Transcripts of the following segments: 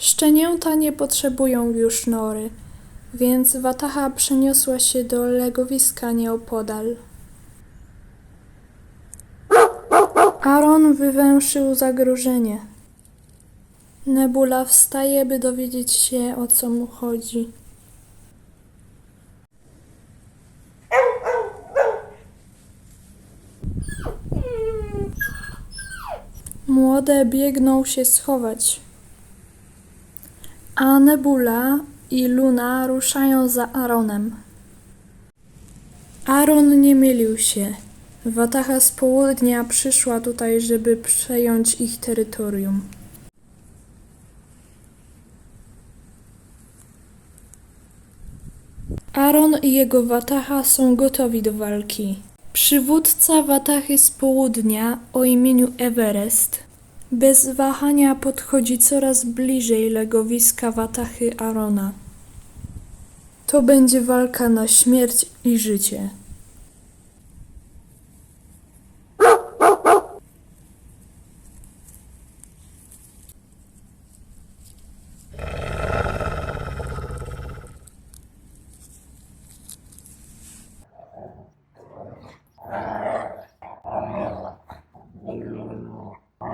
Szczenięta nie potrzebują już nory, więc Wataha przeniosła się do legowiska nieopodal. Aaron wywęszył zagrożenie. Nebula wstaje, by dowiedzieć się, o co mu chodzi. Młode biegną się schować, a Nebula i Luna ruszają za Aaronem. Aaron nie mylił się. Wataha z południa przyszła tutaj, żeby przejąć ich terytorium. Aaron i jego Wataha są gotowi do walki. Przywódca Watachy z południa o imieniu Everest bez wahania podchodzi coraz bliżej legowiska Watachy Arona. To będzie walka na śmierć i życie.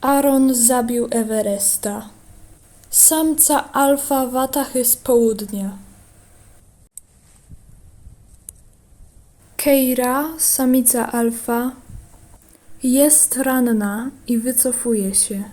Aaron zabił Everesta. Samca alfa Watachy z południa. Keira, samica alfa, jest ranna i wycofuje się.